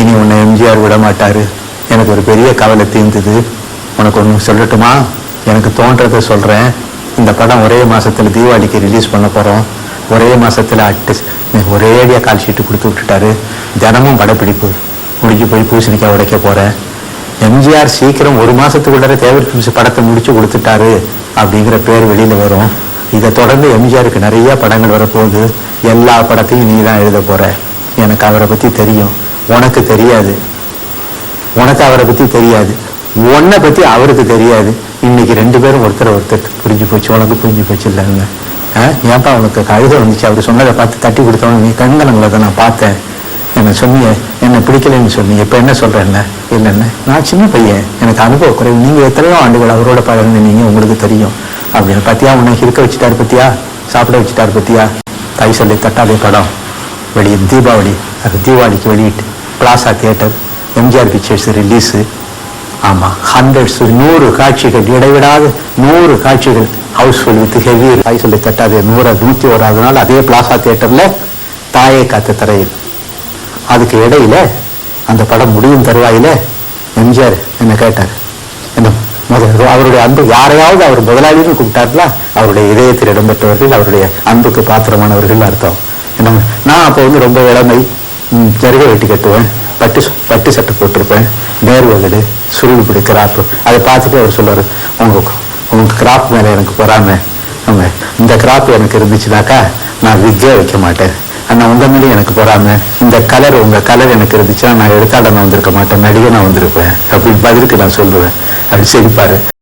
இனி உன்னை எம்ஜிஆர் விட மாட்டாரு எனக்கு ஒரு பெரிய கவலை தீர்ந்தது. உனக்கு ஒன்று சொல்லட்டுமா? எனக்கு தோன்றதை சொல்கிறேன் இந்த படம் ஒரே மாதத்தில் தீபாவளிக்கு ரிலீஸ் பண்ண போகிறோம் ஒரே மாதத்தில் அட்டு ஒரேடியா கால் ஷீட்டு கொடுத்து விட்டுட்டாரு. தினமும் படப்பிடிப்பு. முடிஞ்சு போய் பூசணிக்காய் உடைக்க போகிறேன் எம்ஜிஆர் சீக்கிரம் ஒரு மாதத்துக்குள்ளார தேவர் படத்தை முடிச்சு கொடுத்துட்டாரு அப்படிங்கிற பேர் வெளியில் வரும். இதை தொடர்ந்து எம்ஜிஆருக்கு நிறைய படங்கள் வரப்போகுது. எல்லா படத்தையும் நீ தான் எழுத போகிற எனக்கு அவரை பற்றி தெரியும். உனக்கு தெரியாது. உனக்கு அவரை பத்தி தெரியாது. உன்னை பத்தி அவருக்கு தெரியாது. இன்னைக்கு ரெண்டு பேரும் ஒருத்தர் ஒருத்தர் புரிஞ்சு போச்சு உனக்கு புரிஞ்சு போச்சு இல்லைங்க. ஏன்பா உனக்கு கழுதை வந்துச்சு? அவர் சொன்னதை பார்த்து தட்டி கொடுத்தவங்க நீ கண்கலங்களை தான் நான் பார்த்தேன். என்ன சொன்னீங்க என்னை பிடிக்கலைன்னு சொன்னீங்க இப்போ என்ன சொல்றேன்ல? இல்லைன்னு. நான் சின்ன பையன். எனக்கு அனுபவ குறைவு. நீங்க எத்தனையோ ஆண்டுகள் அவரோட பழகுனீங்க உங்களுக்கு தெரியும். அப்படின்னு பார்த்தியா உன்னை இருக்க வச்சுட்டாரு பத்தியா? சாப்பிட வச்சுட்டாரு பத்தியா? தை சொல்லி தட்டாதே படம். வெளியே தீபாவளி. அது தீபாவளிக்கு வெளியிட்டு. Plaza theatre MGR pictures release ஆமாம் ஹண்ட்ரட்ஸ் நூறு காட்சிகள் இடைவிடாத நூறு காட்சிகள் ஹவுஸ்ஃபுல் வித் ஹெவி தாய் சொல்லி தட்டாது நூறு நூற்றி ஓராவது நாள் அதே பிளாசா தியேட்டரில் தாயை காத்த தரையில். அதுக்கு இடையில அந்த படம் முடியும் தருவாயில் எம்ஜிஆர் என்ன கேட்டார்? என்ன முதல் அவருடைய அன்பு யாரையாவது அவர் முதலாளின்னு கூப்பிட்டார்ல? அவருடைய இதயத்தில் இடம்பெற்றவர்கள் அவருடைய அன்புக்கு பாத்திரமானவர்கள் அர்த்தம். என்ன நான் அப்போ வந்து ரொம்ப இளமை ஜருகை வெட்டி கட்டுவேன். பட்டு பட்டு சட்டை போட்டிருப்பேன். நேர்வகடு சுருள் பிடி கிராப்பு. அதை பார்த்துட்டு அவர் சொல்லுவார் உங்க உங்கள் கிராப் மேலே எனக்கு பொறாம. ஆமா, இந்த கிராப் எனக்கு இருந்துச்சுனாக்கா நான் விக்கே வைக்க மாட்டேன். ஆனால் உங்கள் மேலே எனக்கு பொறாம. இந்த கலர் உங்கள் கலர் எனக்கு இருந்துச்சுன்னா நான் எழுத்தாளர் நான் வந்திருக்க மாட்டேன். நடிகை நான் வந்திருப்பேன். அப்படி பதிலுக்கு நான் சொல்லுவேன். அப்படி சிரிப்பார்.